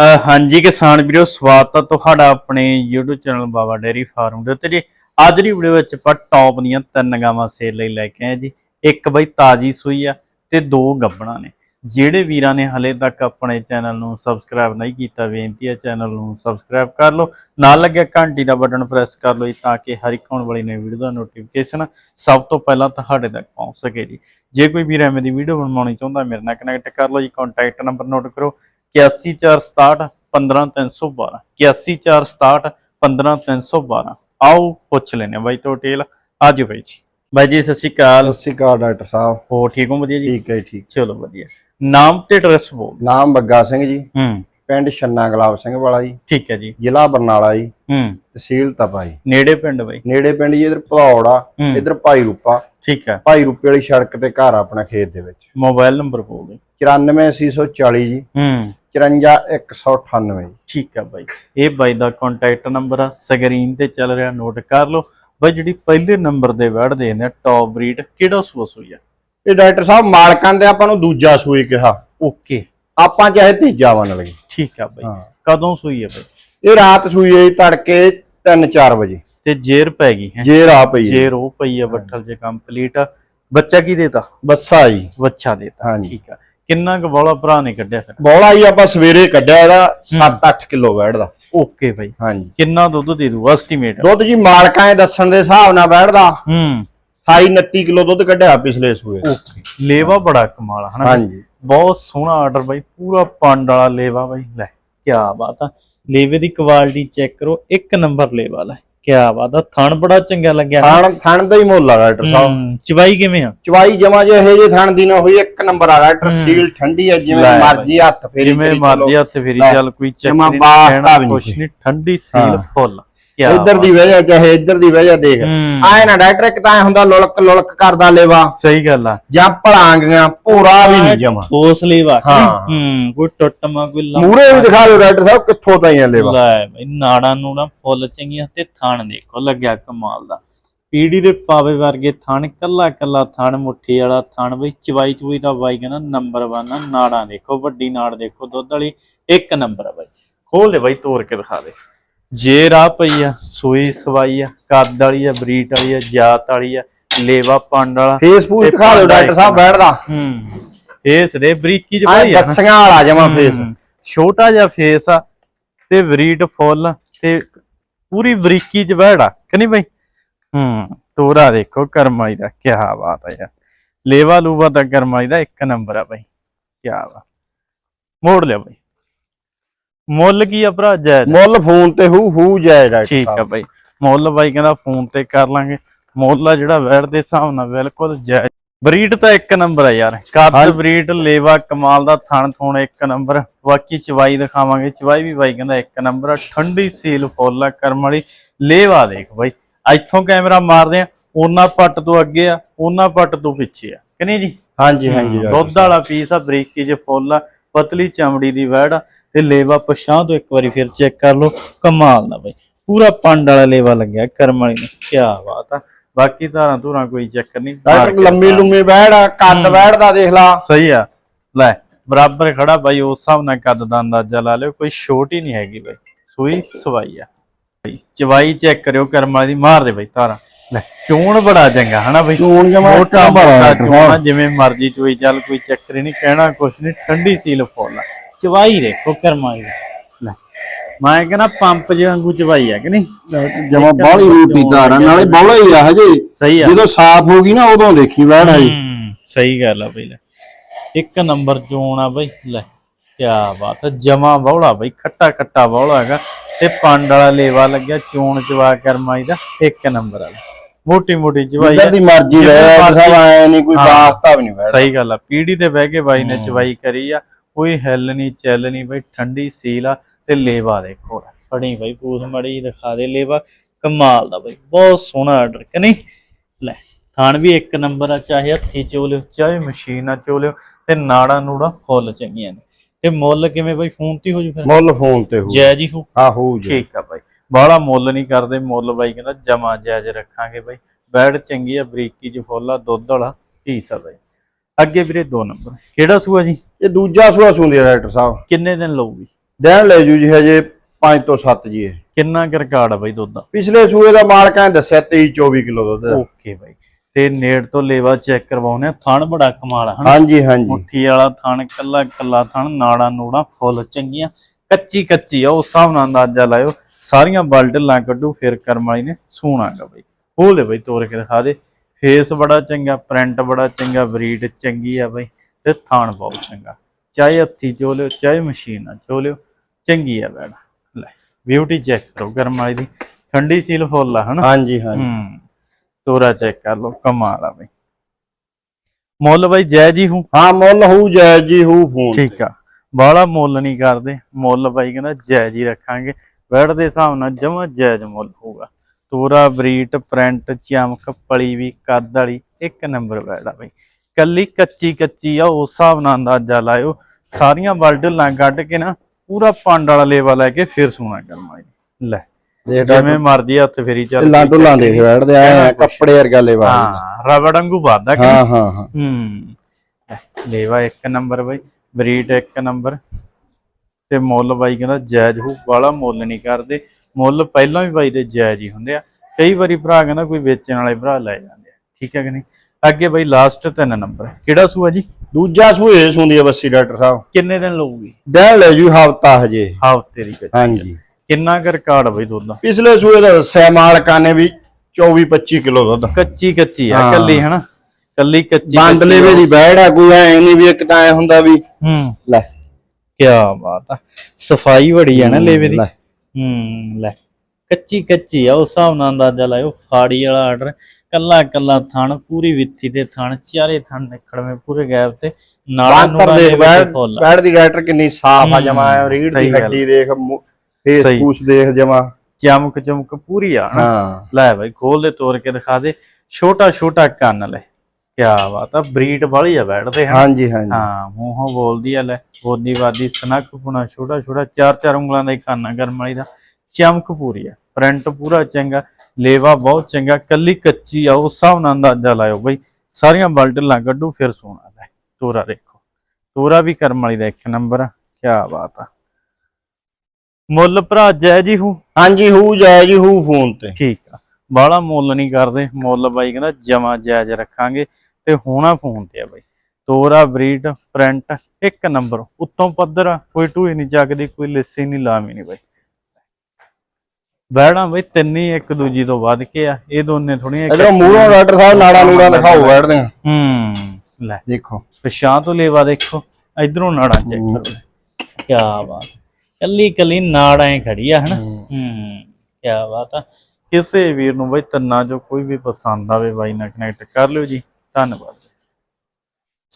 ਹਾਂਜੀ ਕਿਸਾਨ ਵੀਰੋ, ਸਵਾਗਤ ਹੈ ਤੁਹਾਡਾ ਆਪਣੇ YouTube channel Baba dairy farm ਦੇ ਉੱਤੇ ਜੀ। ਅੱਜ ਦੀ ਵੀਡੀਓ ਵਿੱਚ ਆਪਾਂ ਟੌਪ ਦੀਆਂ ਤਿੰਨ ਗਾਵਾਂ ਸੇਲ ਲਈ ਲੈ ਕੇ ਆਏ ਜੀ। ਇੱਕ ਬਈ ਤਾਜੀ ਸੂਈ ਆ ਤੇ ਦੋ ਗੱਬਣਾ ਨੇ। ਜਿਹੜੇ ਵੀਰਾਂ ਨੇ ਹਲੇ ਤੱਕ ਆਪਣੇ ਚੈਨਲ ਨੂੰ ਸਬਸਕ੍ਰਾਈਬ ਨਹੀਂ ਕੀਤਾ ਬੇਨਤੀ ਹੈ ਚੈਨਲ ਨੂੰ ਸਬਸਕ੍ਰਾਈਬ ਕਰ ਲਓ। ਨਾਲ ਲੱਗਿਆ ਘੰਟੀ ਦਾ ਬਟਨ ਪ੍ਰੈਸ ਕਰ ਲਓ ਤਾਂ ਕਿ ਹਰ ਇੱਕ ਆਉਣ ਵਾਲੀ ਨਵੀਂ ਵੀਡੀਓ ਦਾ ਨੋਟੀਫਿਕੇਸ਼ਨ ਸਭ ਤੋਂ ਪਹਿਲਾਂ ਤੁਹਾਡੇ ਤੱਕ ਪਹੁੰਚ ਸਕੇ ਜੀ। ਜੇ ਕੋਈ ਵੀਰ ਐਵੇਂ ਦੀ ਵੀਡੀਓ ਬਣਵਾਉਣੀ ਚਾਹੁੰਦਾ ਮੇਰੇ ਨਾਲ ਕਨੈਕਟ ਕਰ ਲਓ ਜੀ ਕੰਟੈਕਟ ਨੰਬਰ ਨੋਟ ਕਰੋ 81467 15312 81467 15312 ਆਓ ਪੁੱਛ ਲੈਨੇ ਬਾਈ ਤੋਂ ਟੇਲ ਅੱਜ ਬਾਈ ਜੀ। ਬਾਈ ਜੀ ਸਤਿ ਸ਼੍ਰੀ ਅਕਾਲ। ਸਤਿ ਸ਼੍ਰੀ ਅਕਾਲ ਡਾਕਟਰ ਸਾਹਿਬ। ਹੋ ਠੀਕ ਹੋ? ਵਧੀਆ ਜੀ? ਠੀਕ ਹੈ ਠੀਕ। ਚਲੋ ਵਧੀਆ। ਨਾਮ ਤੇ ਐਡਰੈਸ ਬੋਲ ਨਾਮ ਬੱਗਾ ਸਿੰਘ ਜੀ ਹੂੰ। ਪਿੰਡ ਛੰਨਾ ਗੁਲਾਬ ਸਿੰਘ ਵਾਲਾ ਜੀ ਠੀਕ ਹੈ ਜੀ। ਜ਼ਿਲ੍ਹਾ ਬਰਨਾਲਾ ਜੀ ਹੂੰ। ਤਹਿਸੀਲ ਤਪਾ ਜੀ। ਨੇੜੇ ਪਿੰਡ ਬਾਈ। ਨੇੜੇ ਪਿੰਡ ਜੀ ਇਧਰ ਭਲੌੜ ਆ। ਇਧਰ ਭਾਈ ਰੂਪਾ। ਠੀਕ ਹੈ। ਭਾਈ ਰੂਪੇ ਵਾਲੀ ਸੜਕ ਤੇ ਘਰ ਆਪਣਾ ਖੇਤ ਦੇ ਵਿੱਚ। ਮੋਬਾਈਲ ਨੰਬਰ ਬੋਲ ਦੇ 94840 ਜੀ। ਹੂੰ। 54198 ਜੀ। ਠੀਕ ਹੈ ਬਾਈ। ਇਹ ਬਾਈ ਦਾ ਕੰਟੈਕਟ ਨੰਬਰ ਆ। ਸਕਰੀਨ ਤੇ ਚੱਲ ਰਿਹਾ ਨੋਟ ਕਰ ਲਓ। ਬਾਈ ਜਿਹੜੀ ਪਹਿਲੇ ਨੰਬਰ ਦੇ ਵੜਦੇ ਨੇ ਟੌਪ ਬਰੀਡ ਕਿਹੜਾ ਸੂਸ ਹੋਈ ਆ? ਇਹ ਡਾਕਟਰ ਸਾਹਿਬ ਮਾਲਕਾਂ ਦੇ ਆਪਾਂ ਨੂੰ ਦੂਜਾ ਸੂਈ ਕਿਹਾ। ਓਕੇ। ਆਪਾਂ ਚਾਹੇ ਤੀਜਾ ਮੰਨ ਲਈਏ ਠੀਕ ਆ ਬਾਈ। ਹਾਂ। ਕਦੋਂ ਸੂਈ ਆ ਬਾਈ? ਇਹ ਰਾਤ ਸੂਈ ਹੈ ਜੀ ਤੜਕੇ 3-4 ਵਜੇ। ਤੇ ਜੇਰ ਪੈ ਗਈ ਹੈ। ਜੇਰ ਆ ਪਈ ਹੈ। ਜੇਰ ਉਹ ਪਈ ਆ ਬੱਠਲ ਜੇ ਕੰਪਲੀਟ। ਬੱਚਾ ਕੀ ਦੇਤਾ? ਬੱਸਾ ਜੀ। ਬੱਚਾ ਦੇਤਾ। ਹਾਂਜੀ। ਠੀਕ ਆ। ਕਿੰਨਾ ਕੁ ਬੋਲਾ ਭਰਾ ਨੇ ਕੱਢਿਆ ਫਿਰ? ਬੋਲਾ ਜੀ ਆਪਾਂ ਸਵੇਰੇ ਕੱਢਿਆ ਇਹਦਾ 7-8 ਕਿਲੋ ਬੈਠਦਾ ਓਕੇ ਬਾਈ। ਹਾਂਜੀ। ਕਿੰਨਾ ਦੁੱਧ ਦੇ ਦੂ ਐਸਟੀਮੇਟ ਦੁੱਧ ਜੀ ਮਾਲਕਾਂ ਦੇ ਦੱਸਣ ਦੇ ਹਿਸਾਬ ਨਾਲ ਬੈਠਦਾ। ਹੂੰ। 28 29 ਕਿਲੋ ਦੁੱਧ ਕੱਢਿਆ ਪਿਛਲੇ ਸੂਏ। ਓਕੇ ਲੇਵਾ ਬੜਾ ਕਮਾਲ ਹਨਾ? ਹਾਂਜੀ। ਬਹੁਤ ਸੋਹਣਾ ਆਰਡਰ ਬਾਈ ਪੂਰਾ ਪੰਡ ਵਾਲਾ ਲੇਵਾ ਬਾਈ ਲੈ ਕੀ ਬਾਤ ਆ। ਲੇਵੇ ਦੀ ਕੁਆਲਿਟੀ ਚੈੱਕ ਕਰੋ ਇੱਕ ਨੰਬਰ ਲੇਵਾ ਲੈ ਕੀ ਬਾਤ ਆ। ਥਣ ਬੜਾ ਚੰਗਾ ਲੱਗਿਆ ਥਣ ਥਣ ਦਾ ਹੀ ਮੁੱਲ ਆ ਡਾਕਟਰ ਸਾਹਿਬ। ਚਵਾਈ ਕਿਵੇਂ ਆ? ਚਵਾਈ ਜਮਾ ਜੇ ਇਹ ਜੇ ਥਣ ਦੀ ਨਾ ਹੋਈ ਇੱਕ ਨੰਬਰ ਆ ਡਾਕਟਰ ਸੀਲ ਠੰਡੀ ਆ ਜਿਵੇਂ ਮਰਜ਼ੀ ਹੱਥ ਫੇਰੀ ਜਿਵੇਂ ਮਰਜ਼ੀ। ਹੱਥ ਫੇਰੀ ਚੱਲ ਕੋਈ ਜਮਾਂ ਨਹੀਂ ਕੁਛ। ਨਹੀਂ। ਠੰਡੀ ਸੀਲ। ਫੁੱਲ। ਇੱਧਰ ਦੀ ਵਜ੍ਹਾ ਚਾਹੇ ਇੱਧਰ ਦੀ ਵਜ੍ਹਾ ਦੇਖ। ਆਏ ਨਾ ਡਾਕਟਰ ਇੱਕ ਤਾਂ ਹੁੰਦਾ ਲੁਲਕ ਲੁਲਕ ਕਰਦਾ ਲੇਵਾ। ਸਹੀ ਗੱਲ ਆ। ਜਾਂ ਭਲਾਂਗੀਆਂ ਭੋਰਾ ਵੀ ਨਹੀਂ ਜਮਾ। ਠੋਸ ਲੇਵਾ। ਹਾਂ। ਹੂੰ ਕੋਈ ਟੁੱਟਮਾ ਕੋਈ ਲੰਮਾ। ਮੂਰੇ ਵੀ ਦਿਖਾ ਦਿਓ ਡਾਕਟਰ ਸਾਹਿਬ ਕਿੱਥੋਂ ਤਾਈਆਂ ਲੇਵਾ। ਲੈ ਬਈ ਨਾੜਾਂ ਨੂੰ ਨਾ ਫੁੱਲ ਚੰਗੀਆਂ ਤੇ ਥਣ ਦੇਖੋ ਲੱਗਿਆ ਕਮਾਲ ਦਾ। ਪੀੜੀ ਦੇ ਪਾਵੇ ਵਰਗੇ ਥਣ ਕੱਲਾ ਕੱਲਾ ਥਣ ਮੁੱਠੀ ਵਾਲਾ ਥਣ। ਬਈ ਚਵਾਈ ਚੁਈ ਦਾ ਬਾਈ ਕਹਿੰਦਾ ਨੰਬਰ 1 ਆ ਨਾੜਾਂ ਦੇਖੋ ਵੱਡੀ ਨਾੜ ਦੇਖੋ ਦੁੱਧ ਵਾਲੀ ਇੱਕ ਨੰਬਰ ਆ ਬਾਈ। ਖੋਲ ਦੇ ਬਾਈ ਤੋੜ ਕੇ ਦਿਖਾ ਦੇ। ਜੇ ਰਾਹ ਪਈ ਆ ਸੂਈ ਸਵਾਈ ਆ ਕੱਦ ਵਾਲੀ ਆ ਬਰੀਟ ਵਾਲੀ ਆ ਜਾਤ ਵਾਲੀ ਆ ਲੇਵਾ ਪੰਡ ਵਾਲਾ ਫੇਸਬੁੱਕ ਤੇ ਦਿਖਾ ਦਿਓ ਡਾਕਟਰ ਸਾਹਿਬ ਬੈਠਦਾ। ਹੂੰ ਫੇਸ ਦੇ ਬਰੀਕੀ ਚ ਭਾਈ ਆ ਨਾ। ਦੱਸੀਆਂ ਵਾਲਾ ਜਮਾ ਫੇਸ। ਛੋਟਾ ਜਿਹਾ ਫੇਸ ਆ ਤੇ ਬਰੀਡ ਫੁੱਲ ਤੇ ਪੂਰੀ ਬਰੀਕੀ ਚ ਬਹਿੜਾ ਕਿ ਨਹੀਂ ਬਈ? ਹੂੰ ਤੋਰਾ ਦੇਖੋ ਕਰਮਾਈ ਦਾ ਕੀ ਬਾਤ ਹੈ ਯਾਰ। ਲੇਵਾ ਲੂਵਾ ਦਾ ਕਰਮਾਈ ਦਾ ਇੱਕ ਨੰਬਰ ਆ ਬਈ ਕੀ ਬਾਤ। ਮੋੜ ਲਿਆ ਬਈ। ਮੁੱਲ ਕੀ ਆ ਭਰਾ ਜਾਇਜ਼? ਮੁੱਲ ਫੋਨ ਤੇ ਹੂ ਹੂ ਜਾਏ ਡਾਕਟਰ ਠੀਕ ਆ ਬਈ। ਮੁੱਲ ਬਾਈ ਕਹਿੰਦਾ ਫੋਨ ਤੇ ਕਰ ਲਾਂਗੇ। ਮੁੱਲ ਆ ਜਿਹੜਾ ਵੈੜ ਦੇ ਹਿਸਾਬ ਨਾਲ ਬਿਲਕੁਲ ਜਾਇਜ਼। ਬਰੀਡ ਤਾਂ ਇੱਕ ਨੰਬਰ ਆ ਯਾਰ। ਕੱਦ। ਬਰੀਡ ਲੇਵਾ ਕਮਾਲ ਦਾ ਥਣ ਥੋਣ ਇੱਕ ਨੰਬਰ। ਬਾਕੀ ਚਵਾਈ ਦਿਖਾਵਾਂਗੇ। ਚਵਾਈ ਵੀ ਬਾਈ ਕਹਿੰਦਾ ਇੱਕ ਨੰਬਰ ਆ। ਠੰਡੀ ਸੀਲ ਫੁੱਲ ਆ ਕਰਮ ਵਾਲੀ। ਲੇਵਾ ਦੇਖ ਬਾਈ। ਇੱਥੋਂ ਕੈਮਰਾ ਮਾਰਦੇ ਆ। ਉਹਨਾਂ ਪੱਟ ਤੋਂ ਅੱਗੇ ਆ। ਉਹਨਾਂ ਪੱਟ ਤੋਂ ਪਿੱਛੇ ਆ। ਕਿ ਨਹੀਂ ਜੀ? ਹਾਂਜੀ ਹਾਂਜੀ। ਦੁੱਧ ਵਾਲਾ ਪੀਸ ਆ ਬਰੀਕੀ ਚ ਫੁੱਲ ਆ। ਪਤਲੀ ਚਮੜੀ ਦੀ ਵੈੜ ਤੇ ਲੇਵਾ ਪਛਾਂ ਤੋਂ ਇੱਕ ਵਾਰੀ ਫਿਰ ਚੈੱਕ ਕਰ ਲਓ। ਕਮਾਲ ਦਾ ਬਈ। ਪੂਰਾ ਪੰਡ ਵਾਲਾ ਲੇਵਾ ਲੱਗਿਆ ਕਰਮ ਵਾਲੀ ਨੂੰ। ਕੀ ਬਾਤ ਆ। ਬਾਕੀ ਧਾਰਾਂ ਧੂਰਾਂ ਕੋਈ ਚੱਕਰ ਨਹੀਂ। ਲੰਮੀ। ਲੰਮੀ ਆ, ਕੱਦ ਬੈੜ ਦਾ ਦੇਖ ਲਾ। ਸਹੀ ਆ। ਲੈ ਬਰਾਬਰ ਖੜਾ ਬਾਈ ਉਸ ਹਿਸਾਬ ਨਾਲ ਕੱਦ ਦਾ ਅੰਦਾਜ਼ਾ ਲਾ ਲਿਓ। ਕੋਈ ਛੋਟੀ ਨਹੀਂ ਹੈਗੀ ਬਾਈ। ਸੂਈ ਸਵਾਈ ਆ। ਬਾਈ ਚਵਾਈ ਚੈੱਕ ਕਰਿਓ ਕਰਮ ਵਾਲੀ ਦੀ। ਮਾਰ ਦੇ ਬਾਈ ਧਾਰਾਂ। ਲੈ ਚੋਣ ਬੜਾ ਚੰਗਾ ਹਨਾ ਬਾਈ? ਚੋਣ ਜਮਾ ਮੋਟਾ ਬੜਾ ਮੋਟਾ। ਚੋਣਾ ਜਿਵੇਂ ਮਰਜ਼ੀ ਚੋਈ ਚੱਲ ਕੋਈ ਚੱਕਰ ਨਹੀਂ ਕਹਿਣਾ ਕੁਛ ਨਹੀਂ ਠੰਡੀ ਸੀਲ ਫੁੱਲ। ਚਵਾਈ ਦੇਖੋ ਕਰਮਾਈ ਦੀ। ਲੈ ਮੈਂ ਕਹਿੰਦਾ ਪੰਪ ਜਿਹਾ ਵਾਂਗੂ ਚਵਾਈ ਆ ਕਿ ਨਹੀਂ? ਜਮਾ ਬਾਹਲੀ ਰੂਟੀ ਧਾਰਾ ਨਾਲੇ ਬੌਲਾ ਹੀ ਆ ਹਜੇ। ਸਹੀ ਆ। ਜਦੋਂ ਸਾਫ਼ ਹੋ ਗਈ ਨਾ ਉਦੋਂ ਦੇਖੀ ਬੈੜ ਆਈ। ਸਹੀ ਗੱਲ ਆ ਬਈ ਲੈ। ਇੱਕ ਨੰਬਰ ਚੋਣ ਆ ਬਈ ਲੈ ਕੀ ਬਾਤ ਜਮਾ ਬੌਲਾ ਬਈ ਖੱਟਾ ਖੱਟਾ ਬੌਲਾ ਹੈਗਾ। ਤੇ ਪੰਡ ਵਾਲਾ ਲੇਵਾ ਲੱਗਿਆ ਚੋਣ ਚਵਾ ਕਰਮਾਈ ਦਾ ਇੱਕ ਨੰਬਰ ਵਾਲਾ। ਮੋਟੀ ਮੋਟੀ ਚਵਾਈ ਜਿੱਦਾਂ। ਦੀ ਮਰਜ਼ੀ ਮਰਜ਼ੀ। ਸਭ ਆਏ ਨਹੀਂ ਕੋਈ। ਵਾਸਤਾ ਵੀ ਨਹੀਂ ਬੈੜ ਸਹੀ ਗੱਲ ਆ ਪੀੜੀ ਤੇ ਬਹਿ ਕੇ ਬਾਈ ਨੇ ਚਵਾਈ ਕਰੀ ਆ ਕੋਈ ਹਿੱਲ ਨਹੀਂ ਚੱਲ ਨਹੀਂ ਬਈ ਠੰਡੀ ਸੀਲ ਆ ਤੇ ਲੇਵਾ ਦੇਖੋ ਫੜੀ ਬਈ ਪੂਸ ਮੜੀ ਦਿਖਾ ਦੇ ਲੇਵਾ ਕਮਾਲ ਦਾ ਬਈ ਬਹੁਤ ਸੋਹਣਾ ਆਰਡਰ ਕਿ ਨਹੀਂ? ਲੈ ਥਾਣ ਵੀ ਇੱਕ ਨੰਬਰ ਆ ਚਾਹੇ ਹੱਥੀ ਚੋ ਲਿਓ ਚਾਹੇ ਮਸ਼ੀਨ ਨਾਲ ਚੋ ਲਿਓ ਤੇ ਨਾੜਾ ਨੂੜਾ ਫੁੱਲ ਚੰਗੀਆਂ ਨੇ। ਤੇ ਮੁੱਲ ਕਿਵੇਂ ਬਈ ਫੋਨ ਤੇ ਹੀ ਜੂ ਫਿਰ? ਮੁੱਲ ਫੋਨ ਤੇ ਹੋ ਜਾਇਜ਼ ਹੀ। ਹੋ ਆ ਹੋ ਜੀ। ਠੀਕ ਆ ਬਾਈ। ਬਾਹਲਾ ਮੁੱਲ ਨਹੀਂ ਕਰਦੇ ਮੁੱਲ ਬਾਈ ਕਹਿੰਦਾ ਜਮਾ ਜਾਇਜ਼ ਰੱਖਾਂਗੇ ਬਾਈ। ਬੈਡ ਚੰਗੀ ਆ ਬਰੀਕੀ ਚ ਫੁੱਲ ਆ ਦੁੱਧ ਵਾਲਾ ਪੀਸ ਆ ਬਾਈ। ਅੱਗੇ ਵੀਰੇ ਦੋ ਨੰਬਰ। ਕਿਹੜਾ ਸੂਆ ਜੀ? ਇਹ ਦੂਜਾ ਸੂਆ ਸੁੰਦੀ ਡਾਕਟਰ ਸਾਹਿਬ। ਕਿੰਨੇ ਦਿਨ ਲਊਗੀ? ਦੇਣ ਲੈ ਜੂ ਜੀ ਹਜੇ 5 ਤੋਂ 7 ਜੀ ਇਹ। ਕਿੰਨਾ ਕੁ ਰਿਕਾਰਡ ਆ ਬਾਈ ਦੁੱਧ ਦਾ? ਪਿਛਲੇ ਸੂਏ ਦਾ ਮਾਲਕਾਂ ਨੇ ਦੱਸਿਆ 23 24 ਕਿਲੋ ਦੁੱਧ ਦਾ। ਓਕੇ ਬਾਈ। ਤੇ ਨੇੜ ਤੋਂ ਲੇਵਾ ਚੈੱਕ ਕਰਵਾਉਨੇ ਆ ਥਣ ਬੜਾ ਕਮਾਲ ਆ ਹਨਾ? ਹਾਂਜੀ ਹਾਂਜੀ। ਮੁੱਠੀ ਵਾਲਾ ਥਣ ਕੱਲਾ ਕੱਲਾ ਥਣ ਨਾੜਾ ਨੂੜਾ ਫੁੱਲ ਚੰਗੀਆਂ। ਕੱਚੀ ਕੱਚੀ ਆ ਉਸ ਹਿਸਾਬ ਨਾਲ ਅੰਦਾਜ਼ਾ ਲਾਇਓ। ਸਾਰੀਆਂ ਬਲਟਲਾਂ ਕੱਢੂ ਫਿਰ ਕਰਮ ਵਾਲੀ ਨੇ ਸੋਣਾਗਾ ਬਈ। ਉਹ ਲੈ ਬਈ ਤੋੜ ਕੇ ਦਿਖਾ ਦੇ। ਫੇਸ ਬੜਾ ਚੰਗਾ ਪ੍ਰਿੰਟ ਬੜਾ ਚੰਗਾ ਬਰੀਡ ਚੰਗੀ ਆ ਬਈ ਤੇ ਥਣ ਬਹੁਤ ਚੰਗਾ। ਚਾਹੇ ਹੱਥੀ ਚੋ ਲਿਓ ਚਾਹੇ ਮਸ਼ੀਨ ਨਾਲ ਚੋ ਲਿਓ ਚੰਗੀ ਆ ਬੈਣਾ ਲੈ ਬਿਊਟੀ ਚੈੱਕ ਕਰੋ ਕਰਮ ਵਾਲੀ ਦੀ। ਠੰਡੀ ਸੀਲ ਫੁੱਲ ਆ ਹਨਾ? ਹਾਂਜੀ ਹਾਂਜੀ। ਹੂੰ ਤੋਰਾ ਚੈੱਕ ਕਰ ਲਓ ਕਮਾਲ ਆ ਬਈ। ਮੁੱਲ ਬਈ ਜੈ ਜੀ ਹੂੰ। ਹਾਂ ਮੁੱਲ ਹੋਊ ਜਾਇਜ਼ ਜੀ ਹੋਊ ਫੋਨ। ਠੀਕ ਆ। ਬਾਹਲਾ ਮੁੱਲ ਨਹੀਂ ਕਰਦੇ। ਮੁੱਲ ਬਾਈ ਕਹਿੰਦਾ ਜਾਇਜ਼ ਹੀ ਰੱਖਾਂਗੇ। ਵੈੜ ਦੇ ਹਿਸਾਬ ਨਾਲ ਜਮਾ ਜਾਇਜ਼ ਮੁੱਲ ਹੋਊਗਾ। ਤੋਰਾ ਬਰੀਟ ਪ੍ਰਿੰਟ ਚਮਕ ਪਲੀ ਵੀ ਕੱਦ ਵਾਲੀ ਇੱਕ ਨੰਬਰ ਆ ਬਾਈ। ਕੱਲੀ ਕੱਚੀ ਕੱਚੀ ਆ ਉਸ ਹਿਸਾਬ ਨਾਲ ਅੰਦਾਜ਼ਾ ਲਾਇਓ। ਸਾਰੀਆਂ ਬਲਡਲਾਂ ਕੱਢ ਕੇ ਨਾ ਪੂਰਾ ਪੰਡ ਵਾਲਾ ਲੇਵਾ ਲੈ ਕੇ ਫਿਰ ਸੋਨਾ ਕਰਮਾ ਲੈ ਜਿਵੇਂ ਮਰਜ਼ੀ ਹੱਥ ਫੇਰੀ ਚੱਲ ਢੁੱਲਾਂ ਦੇਖ ਬੈਠਦੇ ਆਏ ਕੱਪੜੇ ਵਰਗਾ ਲੈਵਾ ਹਾਂ ਰਬੜ ਵਾਂਗੂ ਵੱਧਦਾ ਕਿ ਹਾਂ ਹਾਂ ਹਾਂ। ਹੂੰ। ਲੈ, ਲੇਵਾ ਇੱਕ ਨੰਬਰ ਬਾਈ ਬਰੀਟ ਇੱਕ ਨੰਬਰ। ਤੇ ਮੁੱਲ ਬਾਈ ਕਹਿੰਦਾ ਜਾਇਜ਼ ਹੋ ਬਾਲਾ ਮੁੱਲ ਨਹੀਂ ਕਰਦੇ। ਮੁੱਲ ਪਹਿਲਾਂ ਵੀ ਬਾਈ ਦੇ ਜਾਇਜ਼ ਹੀ ਹੁੰਦੇ ਆ। ਕਈ ਵਾਰੀ ਭਰਾ ਕਹਿੰਦਾ ਕੋਈ ਵੇਚਣ ਵਾਲੇ ਭਰਾ ਲੈ ਜਾਂਦੇ ਆ। ਠੀਕ ਹੈ ਕਿ ਨਹੀਂ? ਅੱਗੇ ਬਾਈ ਲਾਸਟ ਤਿੰਨ ਨੰਬਰ ਕਿਹੜਾ ਸੂਆ ਜੀ? ਦੂਜਾ ਸੂਏ ਸੁੰਦੀ ਆ ਬੱਸੀ ਡਾਕਟਰ ਸਾਹਿਬ। ਕਿੰਨੇ ਦਿਨ ਲਊਗੀ? ਦੇਣ ਲੈ ਜੂ ਹਫਤਾ ਹਜੇ। ਹਫ਼ਤੇ ਦੀ ਕੱਚੀ। ਹਾਂਜੀ। ਕਿੰਨਾ ਕੁ ਰਿਕਾਰਡ ਬਾਈ ਦੁੱਧ? ਦਾ ਪਿਛਲੇ ਸੂਏ ਦਾ ਦੱਸਿਆ ਮਾਲਕਾਂ ਨੇ ਵੀ 24 25 ਕਿਲੋ ਦੁੱਧ। ਕੱਚੀ ਕੱਚੀ ਆ। ਕੱਲੀ ਹਨਾ? ਕੱਲੀ ਕੱਚੀ ਬੰਦ ਕੱਚੀ ਲੇਵੇ ਦੀ ਬੈੜ ਆ ਕੋਈ ਐ ਨਹੀਂ ਵੀ ਇੱਕ ਤਾਂ ਐ ਹੁੰਦਾ ਵੀ ਹੂੰ। ਲੈ। ਕੀ ਬਾਤ ਆ ਸਫ਼ਾਈ ਬੜੀ ਆ ਨਾ ਲੇਵੇ ਦੀ ਲੈ। ਹੂੰ ਲੈ ਕੱਚੀ ਕੱਚੀ ਆ ਉਸ ਹਿਸਾਬ ਨਾਲ ਅੰਦਾਜ਼ਾ ਲਾਇਓ ਫਾੜੀ ਵਾਲਾ ਆਰਡਰ ਕੱਲਾ ਕੱਲਾ ਥਣ ਪੂਰੀ ਵਿੱਥੀ ਤੇ ਥਣ ਚਾਰੇ ਥਣ ਨਿਕੜਵੇਂ ਪੂਰੇ ਗੈਪ ਤੇ ਨਾਲਾ ਬਾਂਤਰ ਨੂੜਾ ਦੇ ਫੁੱਲ ਆ। ਡਾਕਟਰ ਕਿੰਨੀ ਸਾਫ਼ ਆ ਜਮਾ ਰੀੜ ਸਹੀ ਦੀ ਗੱਲ। ਹੱਡੀ ਦੇਖ ਫੇਸ ਸਹੀ। ਪੂਛ ਦੇਖ ਜਮਾ ਚਮਕ ਚਮਕ ਪੂਰੀ ਆ ਨਾ। ਹਾਂ ਲੈ ਬਾਈ ਖੋਲ ਦੇ ਤੋੜ ਕੇ ਦਿਖਾ ਦੇ ਛੋਟਾ ਛੋਟਾ ਕੰਨ ਲੈ ਕੀ ਬਾਤ ਆ ਬਰੀਡ ਵਾਲੀ ਆ ਬੈਠਦੇ ਹਾਂ ਹਾਂਜੀ ਹਾਂਜੀ। ਹਾਂ ਮੂੰਹੋਂ ਬੋਲਦੀ ਆ ਲੈ ਬੋਦੀ ਵਾਦੀ ਸਨਕ ਪੁਣਾ ਛੋਟਾ ਛੋਟਾ ਚਾਰ ਚਾਰ ਉਂਗਲਾਂ ਦਾ ਹੀ ਖਾਨਾ ਗਰਮ ਵਾਲੀ ਦਾ। ਚਮਕ ਪੂਰੀ ਆ ਪ੍ਰਿੰਟ ਪੂਰਾ ਚੰਗਾ ਲੇਵਾ ਬਹੁਤ ਚੰਗਾ ਕੱਲੀ ਕੱਚੀ ਆ ਉਸ ਹਿਸਾਬ ਨਾਲ ਅੰਦਾਜ਼ਾ ਲਾਇਓ ਬਈ ਸਾਰੀਆਂ ਬਲਟਲਾਂ ਕੱਢੂ ਫਿਰ ਸੋਣਾ ਲੈ ਤੋਰਾ ਦੇਖੋ। ਤੋਰਾ ਵੀ ਕਰਮ ਵਾਲੀ ਦਾ ਇੱਕ ਨੰਬਰ ਆ ਕੀ ਬਾਤ ਆ। ਮੁੱਲ ਭਰਾ ਜੈ ਜੀ ਹੂੰ? ਹਾਂਜੀ ਹੂ ਜਾਇ ਜੀ ਹੂ ਫੋਨ ਤੇ। ਠੀਕ ਆ ਬਾਹਲਾ ਮੁੱਲ ਨਹੀਂ ਕਰਦੇ ਮੁੱਲ ਬਾਈ ਕਹਿੰਦਾ ਜਮਾ ਜਾਇਜ਼ ਰੱਖਾਂਗੇ। ਤੇ ਹੋਣਾ ਫੋਨ ਤੇ ਆ ਬਾਈ। ਤੋਰਾ ਬਰੀਡ ਪ੍ਰਿੰਟ ਇੱਕ ਨੰਬਰ। ਉੱਤੋਂ ਪੱਧਰ ਆ, ਕੋਈ ਟੂਈ ਨਹੀਂ ਚੱਕਦੀ ਕੋਈ ਲਿੱਸੀ ਨਹੀਂ ਲਾਵੀ ਨਹੀਂ ਬਾਈ। ਬੈੜਾਂ ਬਈ ਤਿੰਨੀ ਇੱਕ ਦੂਜੀ ਤੋਂ ਵੱਧ ਕੇ ਆ। ਇਹ ਦੋਨੇ ਥੋੜੀਆਂ ਇਧਰੋਂ ਮੂਹਰੋਂ ਡਾਕਟਰ ਸਾਹਿਬ ਨਾੜਾ ਨੂੜਾ ਦਿਖਾਓ ਬੈਠਦੇ ਆ। ਹੂੰ ਲੈ। ਦੇਖੋ। ਪਛਾਂ ਤੋਂ ਲੇਵਾ ਦੇਖੋ ਇਧਰੋਂ ਨਾੜਾਂ ਚੈੱਕ ਕਰੋ। ਕੀ ਬਾਤ। ਕੱਲੀ ਕੱਲੀ ਨਾੜ ਐ ਖੜੀ ਆ ਹਨਾ? ਹੂੰ। ਕੀ ਬਾਤ ਆ। ਕਿਸੇ ਵੀਰ ਨੂੰ ਬਈ ਤੰਨਾ ਜੋ ਕੋਈ ਵੀ ਪਸੰਦ ਆਵੇ ਬਾਈ ਨਾਲ ਕਨੈਕਟ ਕਰ ਲਿਓ ਜੀ। ਧੰਨਵਾਦ